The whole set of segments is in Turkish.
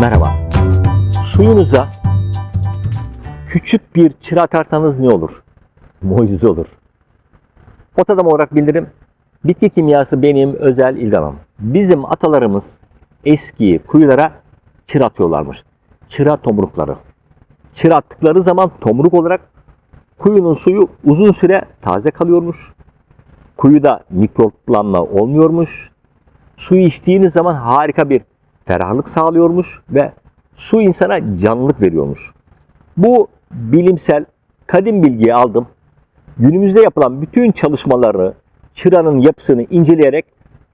Merhaba. Suyunuza küçük bir çıra atarsanız ne olur? Mucize olur. Ot adam olarak bildirim. Bitki kimyası benim özel ilgi. Bizim atalarımız eski kuyulara çıra atıyorlarmış. Çıra tomrukları. Çıra attıkları zaman tomruk olarak kuyunun suyu uzun süre taze kalıyormuş. Kuyuda mikroplanma olmuyormuş. Suyu içtiğiniz zaman harika bir ferahlık sağlıyormuş ve su insana canlılık veriyormuş. Bu bilimsel kadim bilgiyi aldım. Günümüzde yapılan bütün çalışmaları, çıranın yapısını inceleyerek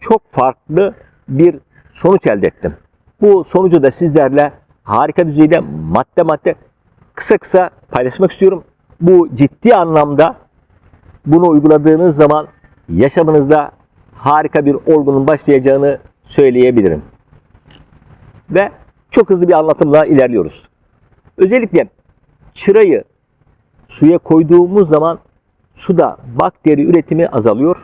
çok farklı bir sonuç elde ettim. Bu sonucu da sizlerle harika düzeyde madde madde kısa kısa paylaşmak istiyorum. Bu ciddi anlamda bunu uyguladığınız zaman yaşamınızda harika bir olgunun başlayacağını söyleyebilirim. Ve çok hızlı bir anlatımla ilerliyoruz. Özellikle çırayı suya koyduğumuz zaman suda bakteri üretimi azalıyor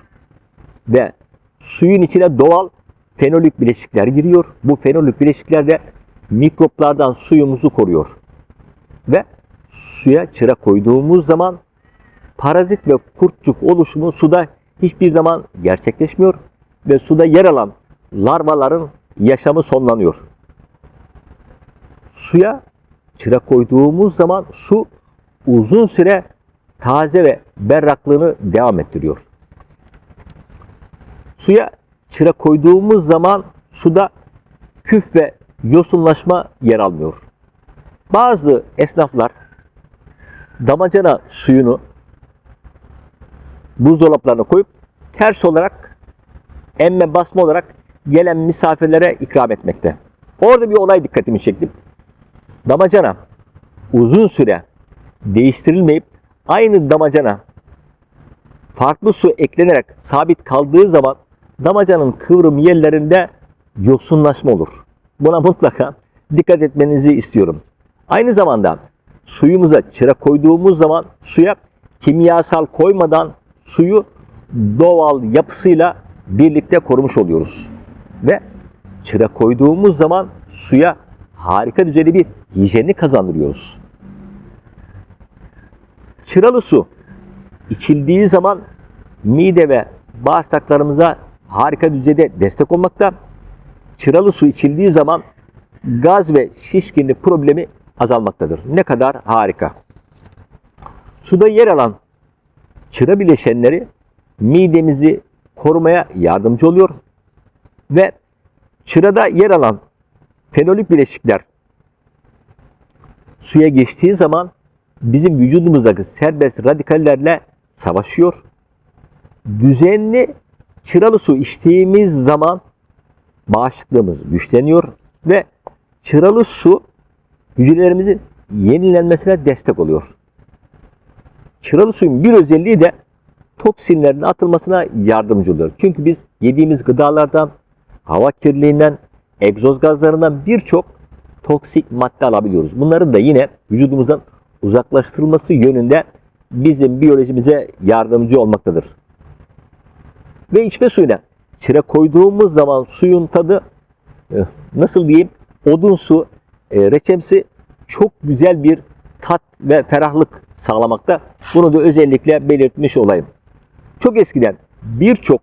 ve suyun içine doğal fenolik bileşikler giriyor. Bu fenolik bileşikler de mikroplardan suyumuzu koruyor. Ve suya çıra koyduğumuz zaman parazit ve kurtçuk oluşumu suda hiçbir zaman gerçekleşmiyor ve suda yer alan larvaların yaşamı sonlanıyor. Suya çıra koyduğumuz zaman su uzun süre taze ve berraklığını devam ettiriyor. Suya çıra koyduğumuz zaman suda küf ve yosunlaşma yer almıyor. Bazı esnaflar damacana suyunu buzdolaplarına koyup ters olarak emme basma olarak gelen misafirlere ikram etmekte. Orada bir olay dikkatimi çekti. Damacana uzun süre değiştirilmeyip aynı damacana farklı su eklenerek sabit kaldığı zaman damacanın kıvrım yerlerinde yosunlaşma olur. Buna mutlaka dikkat etmenizi istiyorum. Aynı zamanda suyumuza çıra koyduğumuz zaman suya kimyasal koymadan suyu doğal yapısıyla birlikte korumuş oluyoruz. Ve çıra koyduğumuz zaman suya harika düzeyde bir hijyenini kazandırıyoruz. Çıralı su içildiği zaman mide ve bağırsaklarımıza harika düzeyde destek olmakta. Çıralı su içildiği zaman gaz ve şişkinlik problemi azalmaktadır. Ne kadar harika. Suda yer alan çıra bileşenleri midemizi korumaya yardımcı oluyor ve çırada yer alan fenolik bileşikler suya geçtiği zaman bizim vücudumuzdaki serbest radikallerle savaşıyor. Düzenli çıralı su içtiğimiz zaman bağışıklığımız güçleniyor ve çıralı su hücrelerimizin yenilenmesine destek oluyor. Çıralı suyun bir özelliği de toksinlerin atılmasına yardımcı oluyor. Çünkü biz yediğimiz gıdalardan, hava kirliliğinden, egzoz gazlarından birçok toksik madde alabiliyoruz. Bunların da yine vücudumuzdan uzaklaştırılması yönünde bizim biyolojimize yardımcı olmaktadır. Ve içme suyuna çıra koyduğumuz zaman suyun tadı eh, nasıl diyeyim odun su e, reçemsi çok güzel bir tat ve ferahlık sağlamakta. Bunu da özellikle belirtmiş olayım. Çok eskiden birçok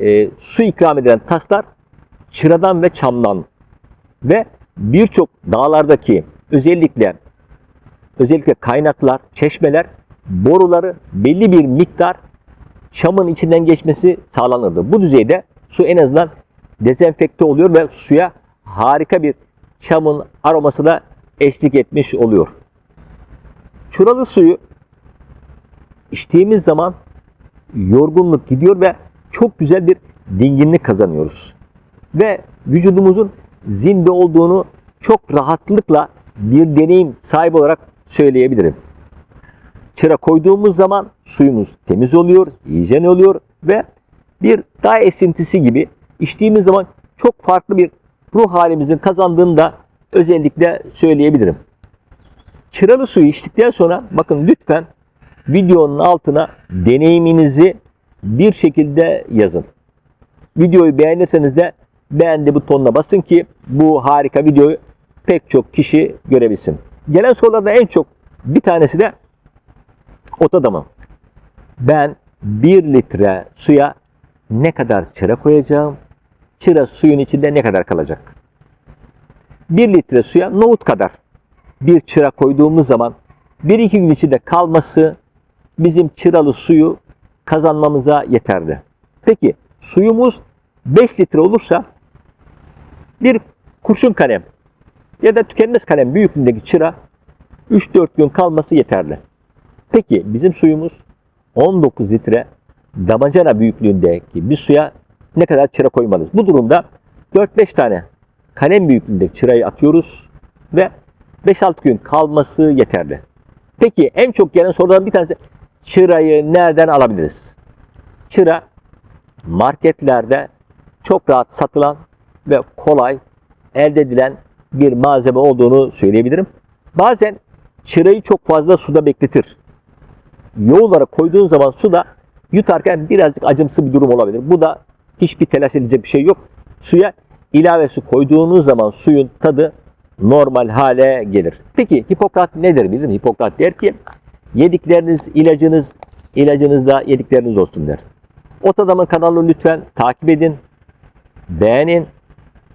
e, su ikram edilen taslar çıradan ve çamdan ve birçok dağlardaki özellikle özellikle kaynaklar, çeşmeler, boruları belli bir miktar çamın içinden geçmesi sağlanırdı. Bu düzeyde su en azından dezenfekte oluyor ve suya harika bir çamın aroması da eşlik etmiş oluyor. Çuralı suyu içtiğimiz zaman yorgunluk gidiyor ve çok güzel bir dinginlik kazanıyoruz. Ve vücudumuzun zinde olduğunu çok rahatlıkla bir deneyim sahibi olarak söyleyebilirim. Çıra koyduğumuz zaman suyumuz temiz oluyor, hijyen oluyor ve bir daha esintisi gibi içtiğimiz zaman çok farklı bir ruh halimizin kazandığını da özellikle söyleyebilirim. Çıralı suyu içtikten sonra bakın lütfen videonun altına deneyiminizi bir şekilde yazın. Videoyu beğenirseniz de beğendi butonuna basın ki bu harika videoyu pek çok kişi görebilsin. Gelen sorularda en çok bir tanesi de ot adamı. Ben 1 litre suya ne kadar çıra koyacağım? Çıra suyun içinde ne kadar kalacak? 1 litre suya nohut kadar bir çıra koyduğumuz zaman 1-2 gün içinde kalması bizim çıralı suyu kazanmamıza yeterli. Peki suyumuz 5 litre olursa bir kurşun kalem ya da tükenmez kalem büyüklüğündeki çıra 3-4 gün kalması yeterli. Peki bizim suyumuz 19 litre damacana büyüklüğündeki bir suya ne kadar çıra koymalıyız? Bu durumda 4-5 tane kalem büyüklüğündeki çırayı atıyoruz ve 5-6 gün kalması yeterli. Peki en çok gelen sorulardan bir tanesi çırayı nereden alabiliriz? Çıra marketlerde çok rahat satılan ve kolay elde edilen bir malzeme olduğunu söyleyebilirim. Bazen çırayı çok fazla suda bekletir. Yoğun olarak koyduğun zaman suda yutarken birazcık acımsı bir durum olabilir. Bu da hiçbir telaş edilecek bir şey yok. Suya ilave su koyduğunuz zaman suyun tadı normal hale gelir. Peki Hipokrat nedir bizim? Hipokrat der ki yedikleriniz ilacınız, ilacınız da yedikleriniz olsun der. Ot Adam'ın kanalını lütfen takip edin, beğenin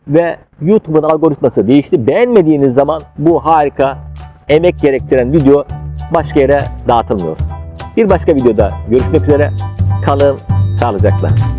ve YouTube'un algoritması değişti. Beğenmediğiniz zaman bu harika emek gerektiren video başka yere dağıtılmıyor. Bir başka videoda görüşmek üzere. Kalın sağlıcakla.